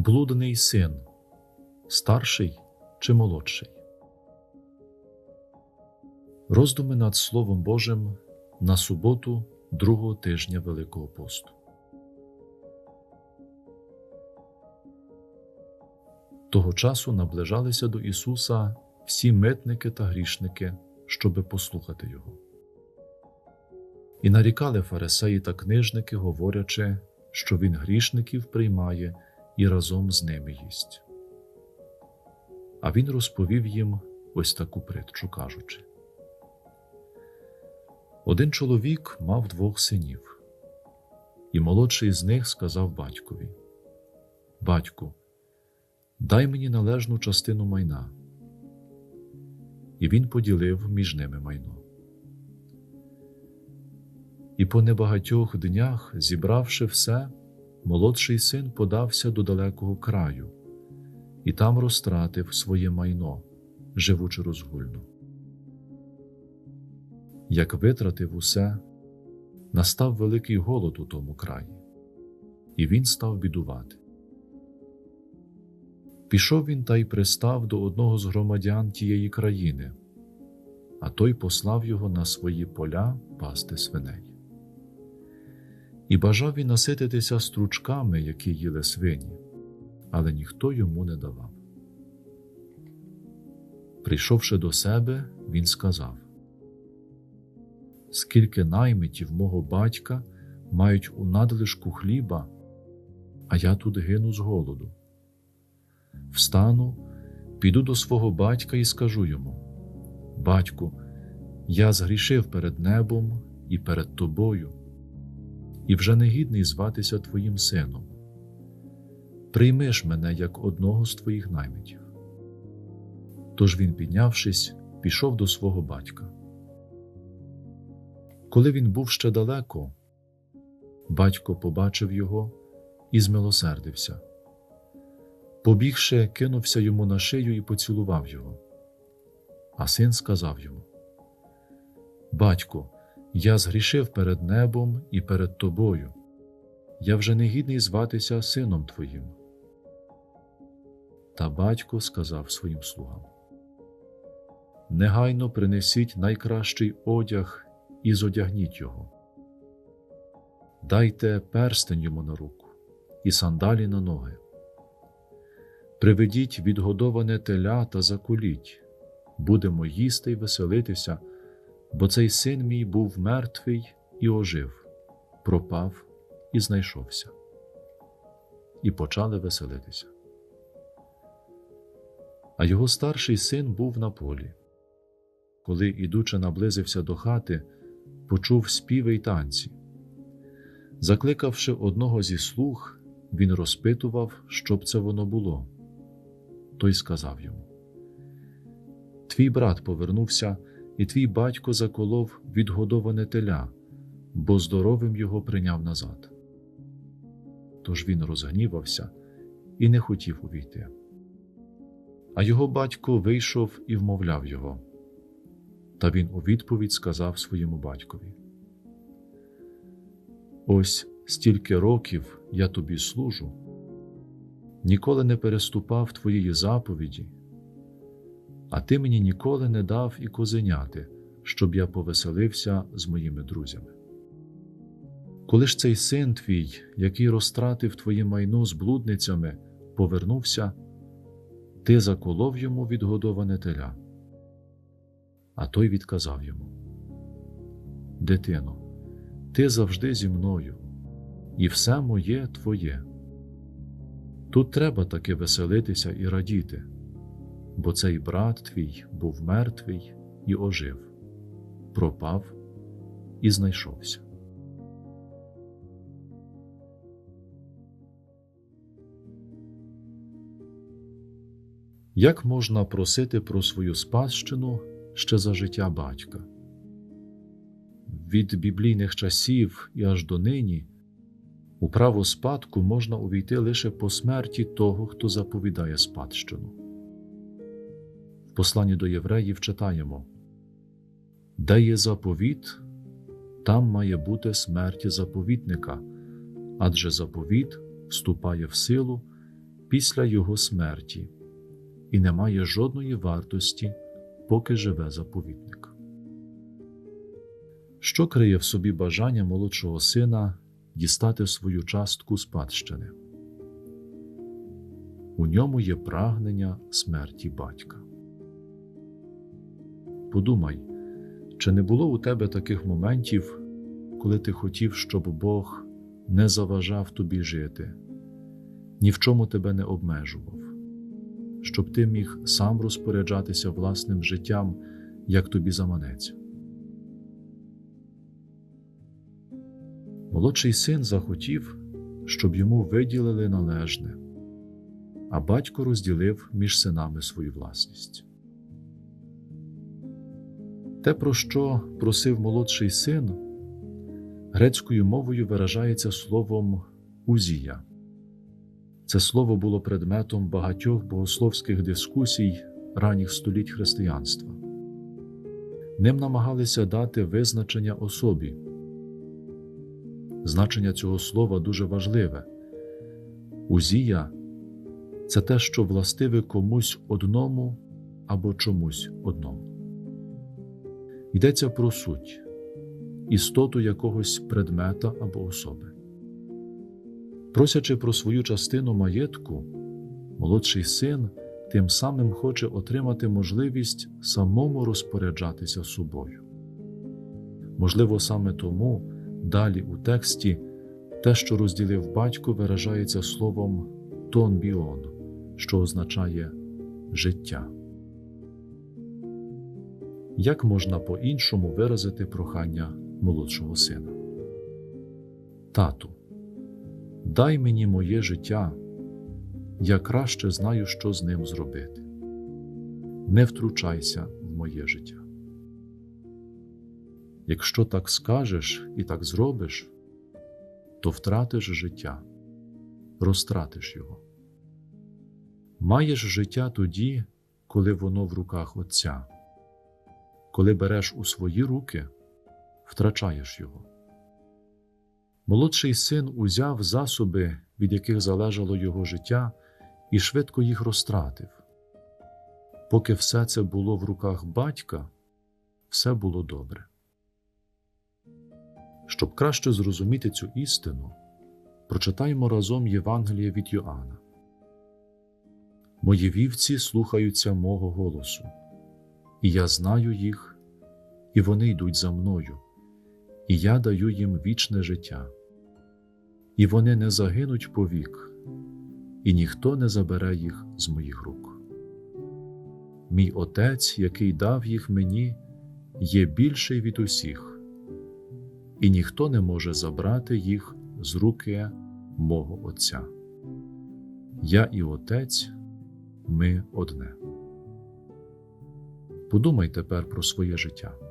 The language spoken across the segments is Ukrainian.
Блудний син, старший чи молодший? Роздуми над Словом Божим на суботу другого тижня Великого посту. Того часу наближалися до Ісуса всі митники та грішники, щоби послухати Його. І нарікали фарисеї та книжники, говорячи, що Він грішників приймає і разом з ними їсть. А він розповів їм ось таку притчу, кажучи. Один чоловік мав двох синів, і молодший з них сказав батькові: Батьку, дай мені належну частину майна. І він поділив між ними майно. І по небагатьох днях, зібравши все, молодший син подався до далекого краю і там розтратив своє майно, живучи розгульно. Як витратив усе, настав великий голод у тому краї, і він став бідувати. Пішов він та й пристав до одного з громадян тієї країни, а той послав його на свої поля пасти свиней. І бажав він насититися стручками, які їли свині, але ніхто йому не давав. Прийшовши до себе, він сказав: Скільки наймитів мого батька мають у надлишку хліба, а я тут гину з голоду. Встану, піду до свого батька і скажу йому: Батьку, я згрішив перед небом і перед тобою і вже не гідний зватися Твоїм сином. Прийми ж мене як одного з твоїх наймитів. Тож він, піднявшись, пішов до свого батька. Коли він був ще далеко, батько побачив його і змилосердився. Побігши, кинувся йому на шию і поцілував його. А син сказав йому: Батьку, я згрішив перед небом і перед тобою. Я вже не гідний зватися сином твоїм. Та батько сказав своїм слугам: Негайно принесіть найкращий одяг і зодягніть його. Дайте перстень йому на руку і сандалі на ноги. Приведіть відгодоване теля та закуліть, будемо їсти й веселитися бо цей син мій був мертвий і ожив, пропав і знайшовся. І почали веселитися. А його старший син був на полі. Коли, ідучи, наблизився до хати, почув співи й танці. Закликавши одного зі слуг, він розпитував, що б це воно було. Той сказав йому: Твій брат повернувся і твій батько заколов відгодоване теля, бо здоровим його прийняв назад. Тож він розгнівався і не хотів увійти. А його батько вийшов і вмовляв його. Та він у відповідь сказав своєму батькові: Ось стільки років я тобі служу, ніколи не переступав твоєї заповіді а ти мені ніколи не дав і козеняти, щоб я повеселився з моїми друзями. Коли ж цей син твій, який розтратив твоє майно з блудницями, повернувся, ти заколов йому відгодоване теля. А той відказав йому: Дитино, ти завжди зі мною, і все моє твоє. Тут треба таки веселитися і радіти бо цей брат твій був мертвий і ожив, пропав і знайшовся. Як можна просити про свою спадщину ще за життя батька? Від біблійних часів і аж до нині у право спадку можна увійти лише по смерті того, хто заповідає спадщину посланні до євреїв читаємо Де є заповіт, там має бути смерть заповітника, адже заповіт вступає в силу, після його смерті і не має жодної вартості, поки живе заповідник. Що криє в собі бажання молодшого сина дістати свою частку спадщини? У ньому є прагнення смерті батька. Подумай, чи не було у тебе таких моментів, коли ти хотів, щоб Бог не заважав тобі жити, ні в чому тебе не обмежував, щоб ти міг сам розпоряджатися власним життям, як тобі заманеться? Молодший син захотів, щоб йому виділили належне, а батько розділив між синами свою власність. Те, про що просив молодший син, грецькою мовою виражається словом узія. Це слово було предметом багатьох богословських дискусій ранніх століть християнства. Ним намагалися дати визначення особі. Значення цього слова дуже важливе. Узія це те, що властиве комусь одному або чомусь одному. Йдеться про суть, істоту якогось предмета або особи. Просячи про свою частину маєтку, молодший син тим самим хоче отримати можливість самому розпоряджатися собою. Можливо, саме тому далі у тексті те, що розділив батько, виражається словом тон біон, що означає життя. Як можна по-іншому виразити прохання молодшого сина? Тату, дай мені моє життя, я краще знаю, що з ним зробити. Не втручайся в моє життя. Якщо так скажеш і так зробиш, то втратиш життя, розтратиш його. Маєш життя тоді, коли воно в руках Отця. Коли береш у свої руки, втрачаєш його. Молодший син узяв засоби, від яких залежало його життя, і швидко їх розтратив. Поки все це було в руках батька, все було добре. Щоб краще зрозуміти цю істину, прочитаємо разом Євангеліє від Йоанна. Мої вівці слухаються мого голосу і я знаю їх, і вони йдуть за мною, і я даю їм вічне життя, і вони не загинуть повік, і ніхто не забере їх з моїх рук. Мій Отець, який дав їх мені, є більший від усіх, і ніхто не може забрати їх з руки мого Отця. Я і Отець, ми одне. Подумай тепер про своє життя.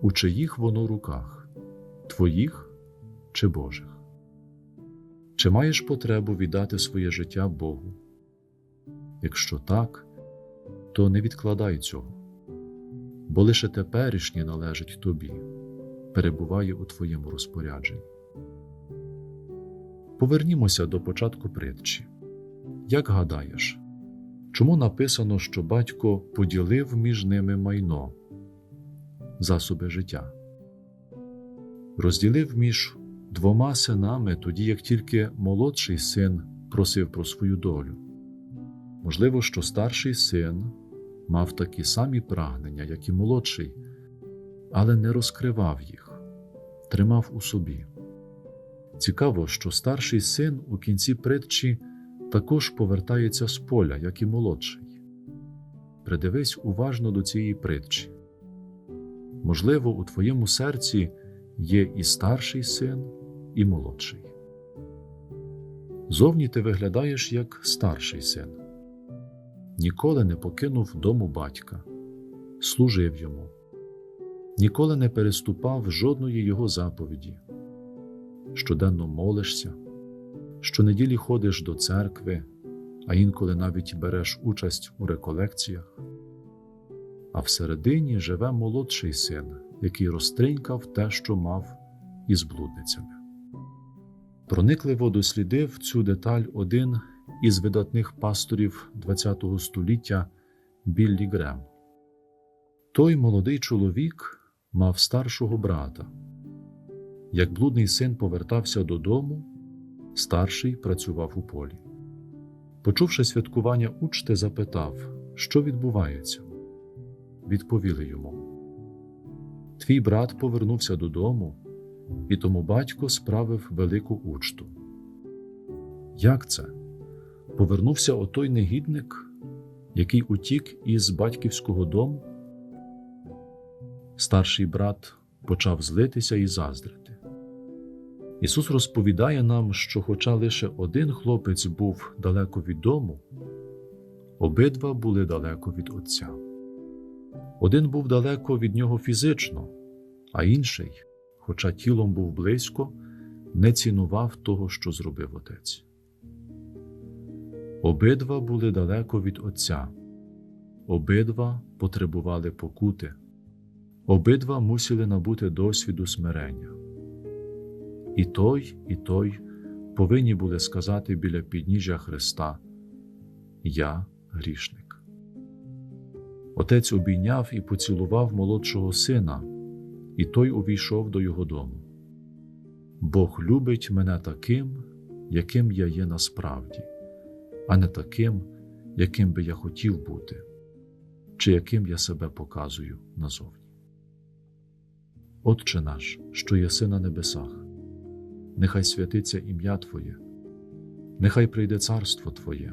У чиїх воно руках твоїх чи Божих? Чи маєш потребу віддати своє життя Богу? Якщо так, то не відкладай цього, бо лише теперішнє належить тобі, перебуває у твоєму розпорядженні. Повернімося до початку притчі. Як гадаєш, Чому написано, що батько поділив між ними майно, засоби життя? Розділив між двома синами, тоді як тільки молодший син просив про свою долю. Можливо, що старший син мав такі самі прагнення, як і молодший, але не розкривав їх, тримав у собі. Цікаво, що старший син у кінці притчі також повертається з поля, як і молодший. Придивись уважно до цієї притчі. Можливо, у твоєму серці є і старший син, і молодший. Зовні ти виглядаєш як старший син, ніколи не покинув дому батька, служив йому, ніколи не переступав жодної його заповіді, щоденно молишся. Щонеділі ходиш до церкви, а інколи навіть береш участь у реколекціях. А всередині живе молодший син, який розтринькав те, що мав із блудницями. Проникливо дослідив цю деталь один із видатних пасторів ХХ століття Біллі Грем. Той молодий чоловік мав старшого брата. Як блудний син повертався додому, старший працював у полі. Почувши святкування учти, запитав, що відбувається. Відповіли йому: Твій брат повернувся додому, і тому батько справив велику учту. Як це? Повернувся отой негідник, який утік із батьківського дому? Старший брат почав злитися і заздрити. Ісус розповідає нам, що, хоча лише один хлопець був далеко від дому, обидва були далеко від Отця. Один був далеко від нього фізично, а інший, хоча тілом був близько, не цінував того, що зробив отець. Обидва були далеко від Отця, обидва потребували покути, обидва мусили набути досвіду смирення. І той, і той повинні були сказати біля підніжжя Христа: Я грішник. Отець обійняв і поцілував молодшого сина, і той увійшов до його дому. Бог любить мене таким, яким я є насправді, а не таким, яким би я хотів бути, чи яким я себе показую назовні. Отче наш, що єси на небесах, нехай святиться ім'я Твоє, нехай прийде царство Твоє,